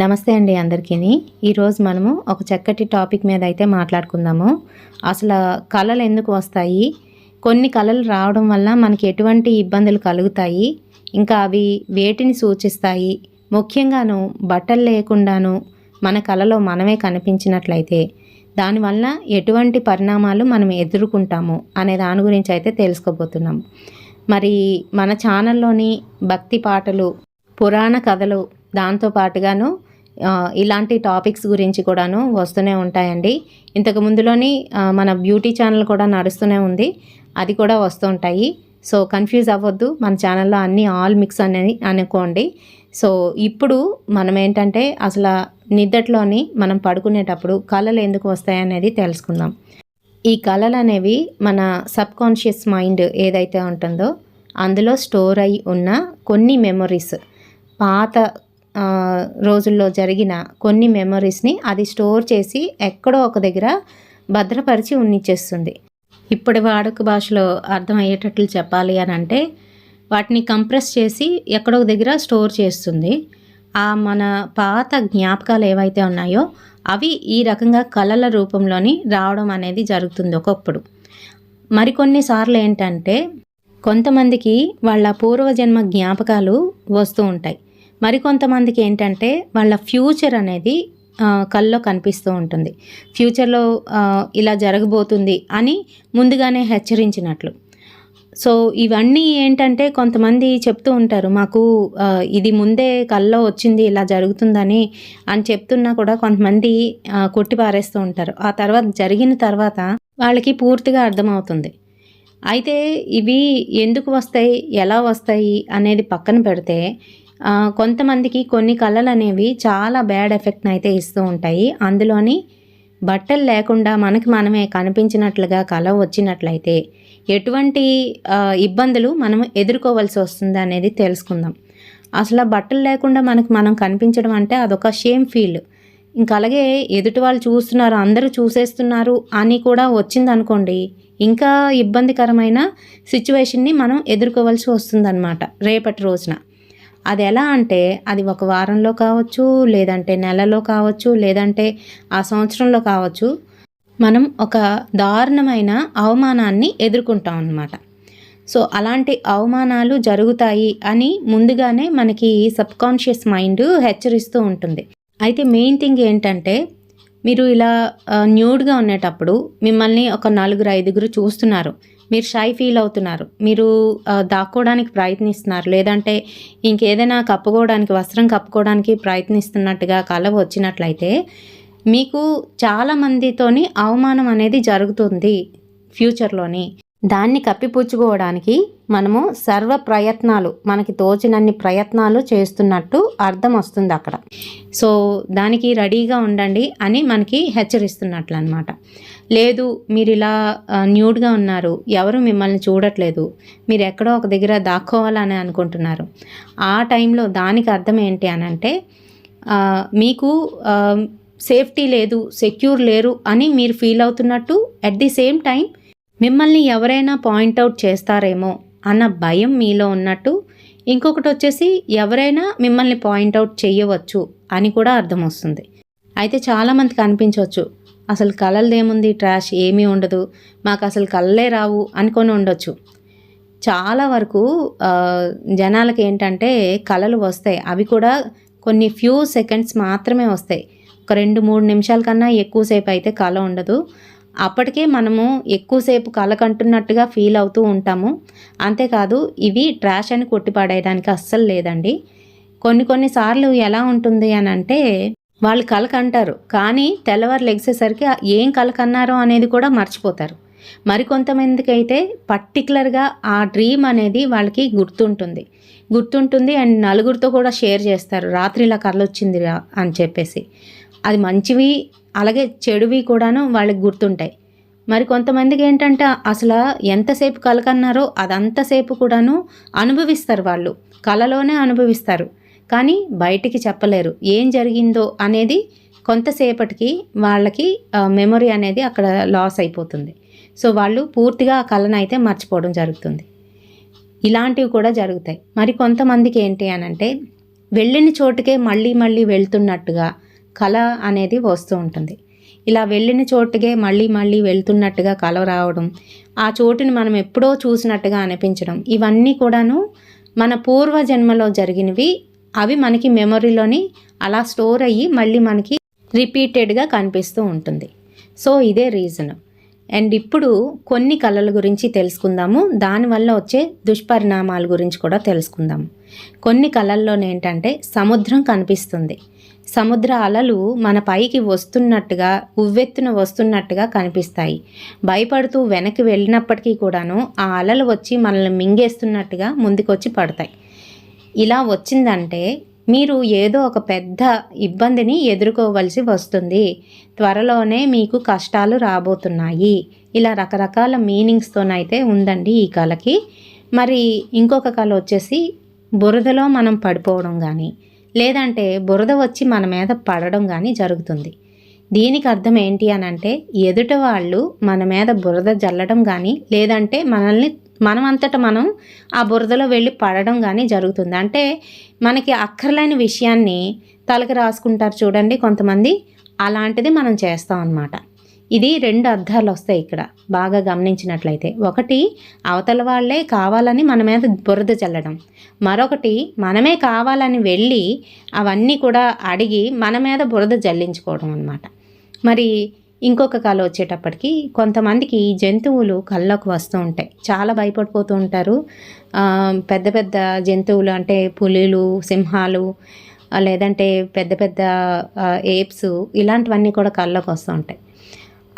నమస్తే అండి అందరికీ. ఈరోజు మనము ఒక చక్కటి టాపిక్ మీద అయితే మాట్లాడుకుందాము. అసలు కళలు ఎందుకు వస్తాయి? కొన్ని కళలు రావడం వల్ల మనకి ఎటువంటి ఇబ్బందులు కలుగుతాయి? ఇంకా అవి వేటిని సూచిస్తాయి? ముఖ్యంగాను బట్టలు లేకుండాను మన కళలో మనమే కనిపించినట్లయితే దానివల్ల ఎటువంటి పరిణామాలు మనం ఎదుర్కొంటాము అనే దాని గురించి అయితే తెలుసుకోబోతున్నాం. మరి మన ఛానల్లోని భక్తి పాటలు పురాణ కథలు దాంతో పాటుగాను ఇలాంటి టాపిక్స్ గురించి కూడాను వస్తూనే ఉంటాయండి. ఇంతకు ముందులోని మన బ్యూటీ ఛానల్ కూడా నడుస్తూనే ఉంది. అది కూడా వస్తూ ఉంటాయి. సో కన్ఫ్యూజ్ అవ్వద్దు. మన ఛానల్లో అన్నీ ఆల్ మిక్స్ అనేది అనుకోండి. సో ఇప్పుడు మనం ఏంటంటే అసలు నిద్దట్లోని మనం పడుకునేటప్పుడు కళలు ఎందుకు వస్తాయనేది తెలుసుకుందాం. ఈ కళలు అనేవి మన సబ్ కాన్షియస్ మైండ్ ఏదైతే ఉంటుందో అందులో స్టోర్ అయి ఉన్న కొన్ని మెమొరీస్. పాత రోజుల్లో జరిగిన కొన్ని మెమరీస్ని అది స్టోర్ చేసి ఎక్కడో ఒక దగ్గర భద్రపరిచి ఉన్నిచ్చేస్తుంది. ఇప్పటి వాడుక భాషలో అర్థమయ్యేటట్లు చెప్పాలి అని అంటే వాటిని కంప్రెస్ చేసి ఎక్కడో ఒక దగ్గర స్టోర్ చేస్తుంది. ఆ మన పాత జ్ఞాపకాలు ఏవైతే ఉన్నాయో అవి ఈ రకంగా కళల రూపంలోని రావడం అనేది జరుగుతుంది ఒకప్పుడు. మరికొన్నిసార్లు ఏంటంటే కొంతమందికి వాళ్ళ పూర్వజన్మ జ్ఞాపకాలు వస్తూ ఉంటాయి. మరికొంతమందికి ఏంటంటే వాళ్ళ ఫ్యూచర్ అనేది కళ్ళలో కల్లో కనిపిస్తూ ఉంటుంది. ఫ్యూచర్లో ఇలా జరగబోతుంది అని ముందుగానే హెచ్చరించినట్లు. సో ఇవన్నీ ఏంటంటే కొంతమంది చెప్తూ ఉంటారు మాకు ఇది ముందే కల్లో వచ్చింది ఇలా జరుగుతుందని అని చెప్తున్నా కూడా కొంతమంది కొట్టిపారేస్తూ ఉంటారు. ఆ తర్వాత జరిగిన తర్వాత వాళ్ళకి పూర్తిగా అర్థమవుతుంది. అయితే ఇవి ఎందుకు వస్తాయి ఎలా వస్తాయి అనేది పక్కన పెడితే కొంతమందికి కొన్ని కళలు అనేవి చాలా బ్యాడ్ ఎఫెక్ట్ని అయితే ఇస్తూ ఉంటాయి. అందులోని బట్టలు లేకుండా మనకి మనమే కనిపించినట్లుగా కళ వచ్చినట్లయితే ఎటువంటి ఇబ్బందులు మనం ఎదుర్కోవాల్సి వస్తుంది అనేది తెలుసుకుందాం. అసలు బట్టలు లేకుండా మనకు మనం కనిపించడం అంటే అదొక షేమ్ ఫీల్ ఇంకా అలాగే ఎదుటి వాళ్ళు చూస్తున్నారు అందరూ చూసేస్తున్నారు అని కూడా వచ్చిందనుకోండి ఇంకా ఇబ్బందికరమైన సిచ్యువేషన్ని మనం ఎదుర్కోవాల్సి వస్తుందన్నమాట రేపటి రోజున. అది ఎలా అంటే అది ఒక వారంలో కావచ్చు లేదంటే నెలలో కావచ్చు లేదంటే ఆ సంవత్సరంలో కావచ్చు మనం ఒక దారుణమైన అవమానాన్ని ఎదుర్కొంటాం అన్నమాట. సో అలాంటి అవమానాలు జరుగుతాయి అని ముందుగానే మనకి సబ్కాన్షియస్ మైండ్ హెచ్చరిస్తూ ఉంటుంది. అయితే మెయిన్ థింగ్ ఏంటంటే మీరు ఇలా న్యూడ్గా ఉండేటప్పుడు మిమ్మల్ని ఒక నలుగురు ఐదుగురు చూస్తున్నారు. మీరు షై ఫీల్ అవుతున్నారు. మీరు దాక్కోవడానికి ప్రయత్నిస్తున్నారు. లేదంటే ఇంకేదైనా కప్పుకోవడానికి వస్త్రం కప్పుకోవడానికి ప్రయత్నిస్తున్నట్టుగా కళ వచ్చినట్లయితే మీకు చాలా మందితోని అవమానం అనేది జరుగుతుంది ఫ్యూచర్లోని. దాన్ని కప్పిపుచ్చుకోవడానికి మనము సర్వ ప్రయత్నాలు మనకి తోచినన్ని ప్రయత్నాలు చేస్తున్నట్టు అర్థం వస్తుంది అక్కడ. సో దానికి రెడీగా ఉండండి అని మనకి హెచ్చరిస్తున్నట్లు అనమాట లేదు మీరు ఇలా న్యూడ్గా ఉన్నారు ఎవరు మిమ్మల్ని చూడట్లేదు మీరు ఎక్కడో ఒక దగ్గర దాక్కోవాలని అనుకుంటున్నారు. ఆ టైంలో దానికి అర్థం ఏంటి అని అంటే మీకు సేఫ్టీ లేదు సెక్యూర్ లేరు అని మీరు ఫీల్ అవుతున్నట్టు అట్ ది సేమ్ టైం మిమ్మల్ని ఎవరైనా పాయింట్అవుట్ చేస్తారేమో అన్న భయం మీలో ఉన్నట్టు ఇంకొకటి వచ్చేసి ఎవరైనా మిమ్మల్ని పాయింట్అవుట్ చేయవచ్చు అని కూడా అర్థం వస్తుంది. అయితే చాలామందికి అనిపించవచ్చు అసలు కళలదేముంది ట్రాష్ ఏమీ ఉండదు మాకు అసలు కళ్ళే రావు అనుకొని ఉండొచ్చు. చాలా వరకు జనాలకి ఏంటంటే కళలు వస్తాయి. అవి కూడా కొన్ని ఫ్యూ సెకండ్స్ మాత్రమే వస్తాయి. ఒక రెండు మూడు నిమిషాల కన్నా ఎక్కువసేపు అయితే కళ ఉండదు. అప్పటికే మనము ఎక్కువసేపు కలకంటున్నట్టుగా ఫీల్ అవుతూ ఉంటాము. అంతేకాదు ఇవి ట్రాష్ అని కొట్టిపాడేయడానికి అస్సలు లేదండి. కొన్ని కొన్నిసార్లు ఎలా ఉంటుంది అని అంటే వాళ్ళు కలకంటారు కానీ తెల్లవారు లెగ్సేసరికి ఏం కలకన్నారో అనేది కూడా మర్చిపోతారు. మరికొంతమందికి అయితే పర్టికులర్గా ఆ డ్రీమ్ అనేది వాళ్ళకి గుర్తుంటుంది. గుర్తుంటుంది అండ్ నలుగురితో కూడా షేర్ చేస్తారు. రాత్రి ఇలా కళ వచ్చిందిరా అని చెప్పేసి. అది మంచివి అలాగే చెడువి కూడాను వాళ్ళకి గుర్తుంటాయి. మరి కొంతమందికి ఏంటంటే అసలు ఎంతసేపు కలకన్నారో అదంతసేపు కూడాను అనుభవిస్తారు వాళ్ళు. కళలోనే అనుభవిస్తారు. కానీ బయటికి చెప్పలేరు. ఏం జరిగిందో అనేది కొంతసేపటికి వాళ్ళకి మెమొరీ అనేది అక్కడ లాస్ అయిపోతుంది. సో వాళ్ళు పూర్తిగా ఆ కళను అయితే మర్చిపోవడం జరుగుతుంది. ఇలాంటివి కూడా జరుగుతాయి. మరి కొంతమందికి ఏంటి అని అంటే వెళ్ళిన చోటుకే మళ్ళీ మళ్ళీ వెళ్తున్నట్టుగా కళ అనేది వస్తూ ఉంటుంది. ఇలా వెళ్ళిన చోటుకే మళ్ళీ మళ్ళీ వెళ్తున్నట్టుగా కళ రావడం ఆ చోటుని మనం ఎప్పుడో చూసినట్టుగా అనిపించడం ఇవన్నీ కూడాను మన పూర్వ జన్మలో జరిగినవి. అవి మనకి మెమొరీలోని అలా స్టోర్ అయ్యి మళ్ళీ మనకి రిపీటెడ్గా కనిపిస్తూ ఉంటుంది. సో ఇదే రీజన్. అండ్ ఇప్పుడు కొన్ని కళల గురించి తెలుసుకుందాము. దానివల్ల వచ్చే దుష్పరిణామాల గురించి కూడా తెలుసుకుందాము. కొన్ని కళల్లోనేంటంటే సముద్రం కనిపిస్తుంది. సముద్ర అలలు మన పైకి వస్తున్నట్టుగా ఉవ్వెత్తున వస్తున్నట్టుగా కనిపిస్తాయి. భయపడుతూ వెనక్కి వెళ్ళినప్పటికీ కూడాను ఆ అలలు వచ్చి మనల్ని మింగేస్తున్నట్టుగా ముందుకొచ్చి పడతాయి. ఇలా వచ్చిందంటే మీరు ఏదో ఒక పెద్ద ఇబ్బందిని ఎదుర్కోవలసి వస్తుంది. త్వరలోనే మీకు కష్టాలు రాబోతున్నాయి. ఇలా రకరకాల మీనింగ్స్తోనైతే ఉందండి ఈ కళకి మరి ఇంకొక కళ వచ్చేసి బురదలో మనం పడిపోవడం కానీ లేదంటే బురద వచ్చి మన మీద పడడం కానీ జరుగుతుంది. దీనికి అర్థం ఏంటి అని అంటే ఎదుట వాళ్ళు మన మీద బురద జల్లడం కానీ లేదంటే మనల్ని మనమంతట మనం ఆ బురదలో వెళ్ళి పడడం కానీ జరుగుతుంది. అంటే మనకి అక్కర్లేని విషయాన్ని తలకి రాసుకుంటారు చూడండి కొంతమంది. అలాంటిది మనం చేస్తాం అన్నమాట. ఇది రెండు అర్థాలు వస్తాయి ఇక్కడ. బాగా గమనించినట్లయితే. ఒకటి అవతల వాళ్ళే కావాలని మన మీద బురద చల్లడం. మరొకటి మనమే కావాలని వెళ్ళి అవన్నీ కూడా అడిగి మన మీద బురద జల్లించుకోవడం అనమాట మరి ఇంకొక కళ వచ్చేటప్పటికి కొంతమందికి జంతువులు కళ్ళకు వస్తూ ఉంటాయి. చాలా భయపడిపోతూ ఉంటారు. పెద్ద పెద్ద జంతువులు అంటే పులులు సింహాలు లేదంటే పెద్ద పెద్ద ఏప్స్ ఇలాంటివన్నీ కూడా కళ్ళకు వస్తూ ఉంటాయి.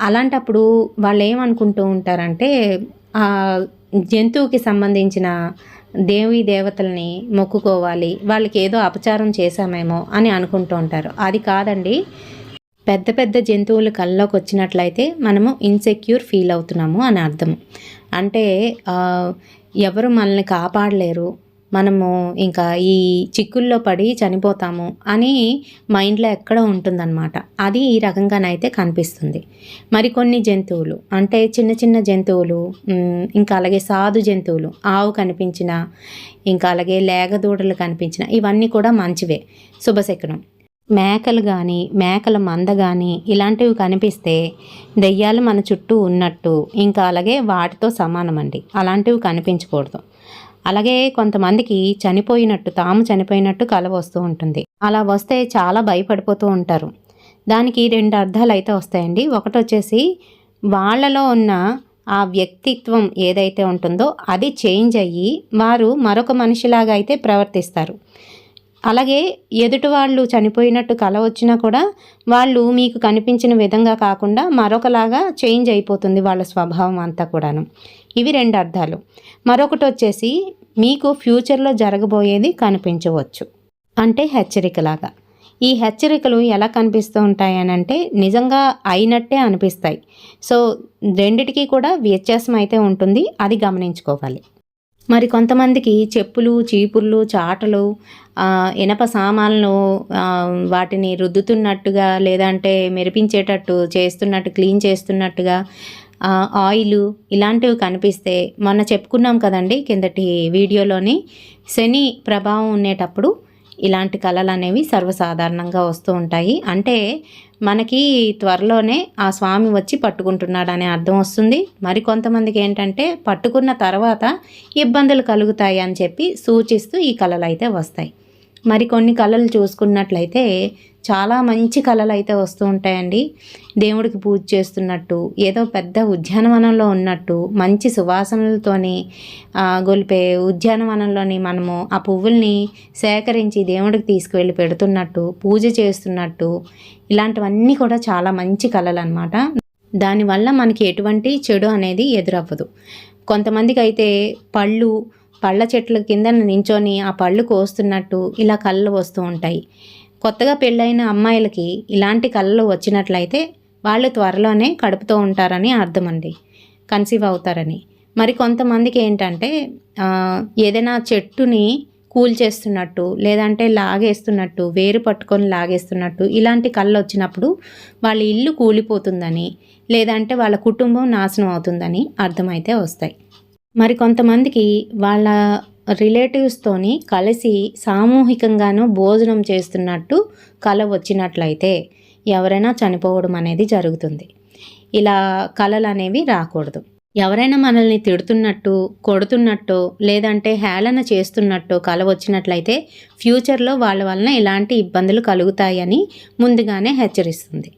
అలాంటప్పుడు వాళ్ళు ఏమనుకుంటూ ఉంటారంటే ఆ జంతువుకి సంబంధించిన దేవి దేవతల్ని మొక్కుకోవాలి వాళ్ళకి ఏదో అపచారం చేశామేమో అని అనుకుంటూ ఉంటారు. అది కాదండి. పెద్ద పెద్ద జంతువులు కళ్ళలోకి వచ్చినట్లయితే మనము ఇన్సెక్యూర్ ఫీల్ అవుతున్నాము అని అర్థం. అంటే ఎవరు మనల్ని కాపాడలేరు మనము ఇంకా ఈ చిక్కుల్లో పడి చనిపోతాము అని మైండ్లో ఎక్కడ ఉంటుందన్నమాట. అది ఈ రకంగానైతే కనిపిస్తుంది. మరికొన్ని జంతువులు అంటే చిన్న చిన్న జంతువులు ఇంకా అలాగే సాధు జంతువులు ఆవు కనిపించిన ఇంకా అలాగే లేగదూడలు కనిపించిన ఇవన్నీ కూడా మంచివే. శుభశకునం. మేకలు కానీ మేకల మంద కానీ ఇలాంటివి కనిపిస్తే దెయ్యాలు మన చుట్టూ ఉన్నట్టు ఇంకా అలాగే వాటితో సమానమండి. అలాంటివి కనిపించకూడదు. అలాగే కొంతమందికి చనిపోయినట్టు తాము చనిపోయినట్టు కల వస్తూ ఉంటుంది. అలా వస్తే చాలా భయపడిపోతూ ఉంటారు. దానికి రెండు అర్థాలు అయితే వస్తాయండి. ఒకటి వచ్చేసి వాళ్ళలో ఉన్న ఆ వ్యక్తిత్వం ఏదైతే ఉంటుందో అది చేంజ్ అయ్యి వారు మరొక మనిషిలాగా అయితే ప్రవర్తిస్తారు. అలాగే ఎదుటి వాళ్ళు చనిపోయినట్టు కల వచ్చినా కూడా వాళ్ళు మీకు కనిపించిన విధంగా కాకుండా మరొకలాగా చేంజ్ అయిపోతుంది వాళ్ళ స్వభావం అంతా కూడాను. ఇవి రెండు అర్థాలు. మరొకటి వచ్చేసి మీకు ఫ్యూచర్లో జరగబోయేది కనిపించవచ్చు. అంటే హెచ్చరికలాగా. ఈ హెచ్చరికలు ఎలా కనిపిస్తూ ఉంటాయి అని అంటే నిజంగా అయినట్టే అనిపిస్తాయి. సో రెండిటికి కూడా వ్యత్యాసం అయితే ఉంటుంది. అది గమనించుకోవాలి. మరి కొంతమందికి చెప్పులు చీపుర్లు చాటలు ఇనప సామాన్లు వాటిని రుద్దుతున్నట్టుగా లేదంటే మెరిపించేటట్టు చేస్తున్నట్టు క్లీన్ చేస్తున్నట్టుగా ఆయిల్ ఇలాంటివి కనిపిస్తే మొన్న చెప్పుకున్నాం కదండి కిందటి వీడియోలోని శని ప్రభావం ఉండేటప్పుడు ఇలాంటి కళలు అనేవి సర్వసాధారణంగా వస్తూ ఉంటాయి. అంటే మనకి త్వరలోనే ఆ స్వామి వచ్చి పట్టుకుంటున్నాడు అనే అర్థం వస్తుంది. మరి కొంతమందికి ఏంటంటే పట్టుకున్న తర్వాత ఇబ్బందులు కలుగుతాయి అని చెప్పి సూచిస్తూ ఈ కళలు అయితే వస్తాయి. మరి కొన్ని కళలు చూసుకున్నట్లయితే చాలా మంచి కళలు అయితే వస్తూ ఉంటాయండి. దేవుడికి పూజ చేస్తున్నట్టు ఏదో పెద్ద ఉద్యానవనంలో ఉన్నట్టు మంచి సువాసనలతోని గొలిపే ఉద్యానవనంలోని మనము ఆ పువ్వుల్ని సేకరించి దేవుడికి తీసుకువెళ్ళి పెడుతున్నట్టు పూజ చేస్తున్నట్టు ఇలాంటివన్నీ కూడా చాలా మంచి కళలు అనమాట దానివల్ల మనకి ఎటువంటి చెడు అనేది ఎదురవ్వదు. కొంతమందికి అయితే పళ్ళు పళ్ళ చెట్ల కింద నించొని ఆ పళ్ళు కోస్తున్నట్టు ఇలా కళ్ళు వస్తూ ఉంటాయి. కొత్తగా పెళ్ళైన అమ్మాయిలకి ఇలాంటి కళ్ళు వచ్చినట్లయితే వాళ్ళు త్వరలోనే కడుపుతో ఉంటారని అర్థం అండి కన్సీవ్ అవుతారని. మరి కొంతమందికి ఏంటంటే ఏదైనా చెట్టుని కూల్చేస్తున్నట్టు లేదంటే లాగేస్తున్నట్టు వేరు పట్టుకొని లాగేస్తున్నట్టు ఇలాంటి కళ్ళు వచ్చినప్పుడు వాళ్ళ ఇల్లు కూలిపోతుందని లేదంటే వాళ్ళ కుటుంబం నాశనం అవుతుందని అర్థమైతే వస్తాయి. మరి కొంతమందికి వాళ్ళ రిలేటివ్స్తోని కలిసి సామూహికంగాను భోజనం చేస్తున్నట్టు కళ వచ్చినట్లయితే ఎవరైనా చనిపోవడం అనేది జరుగుతుంది. ఇలా కళలు అనేవి రాకూడదు. ఎవరైనా మనల్ని తిడుతున్నట్టు కొడుతున్నట్టు లేదంటే హేళన చేస్తున్నట్టు కల వచ్చినట్లయితే ఫ్యూచర్లో వాళ్ళ వలన ఇలాంటి ఇబ్బందులు కలుగుతాయని ముందుగానే హెచ్చరిస్తుంది.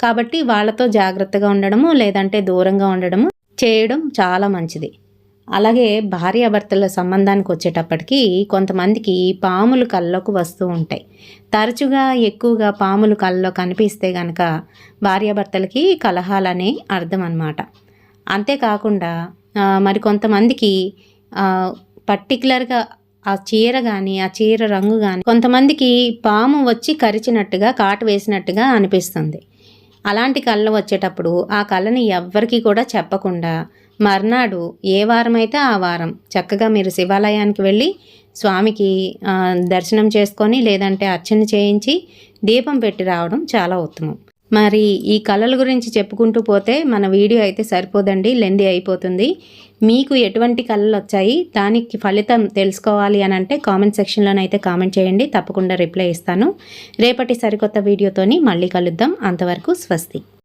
కాబట్టి వాళ్ళతో జాగ్రత్తగా ఉండడము లేదంటే దూరంగా ఉండడము చేయడం చాలా మంచిది. అలాగే భార్యాభర్తల సంబంధానికి వచ్చేటప్పటికి కొంతమందికి పాములు కళ్ళకు వస్తూ ఉంటాయి. తరచుగా ఎక్కువగా పాములు కళ్ళలో కనిపిస్తే గనక భార్యాభర్తలకి కలహాలనే అర్థం అనమాట అంతేకాకుండా మరి కొంతమందికి పర్టికులర్గా ఆ చీర కానీ ఆ చీర రంగు కానీ కొంతమందికి పాము వచ్చి కరిచినట్టుగా కాటు వేసినట్టుగా అనిపిస్తుంది. అలాంటి కళ్ళు వచ్చేటప్పుడు ఆ కళ్ళని ఎవ్వరికీ కూడా చెప్పకుండా మర్నాడు ఏ వారం అయితే ఆ వారం చక్కగా మీరు శివాలయానికి వెళ్ళి స్వామికి దర్శనం చేసుకొని లేదంటే అర్చన చేయించి దీపం పెట్టి రావడం చాలా ఉత్తమం. మరి ఈ కళల గురించి చెప్పుకుంటూ పోతే మన వీడియో అయితే సరిపోదండి లెంది అయిపోతుంది. మీకు ఎటువంటి కళలు వచ్చాయి దానికి ఫలితం తెలుసుకోవాలి అని అంటే కామెంట్ సెక్షన్లోనైతే కామెంట్ చేయండి తప్పకుండా రిప్లై ఇస్తాను. రేపటి సరికొత్త వీడియోతోని మళ్ళీ కలుద్దాం. అంతవరకు స్వస్తి.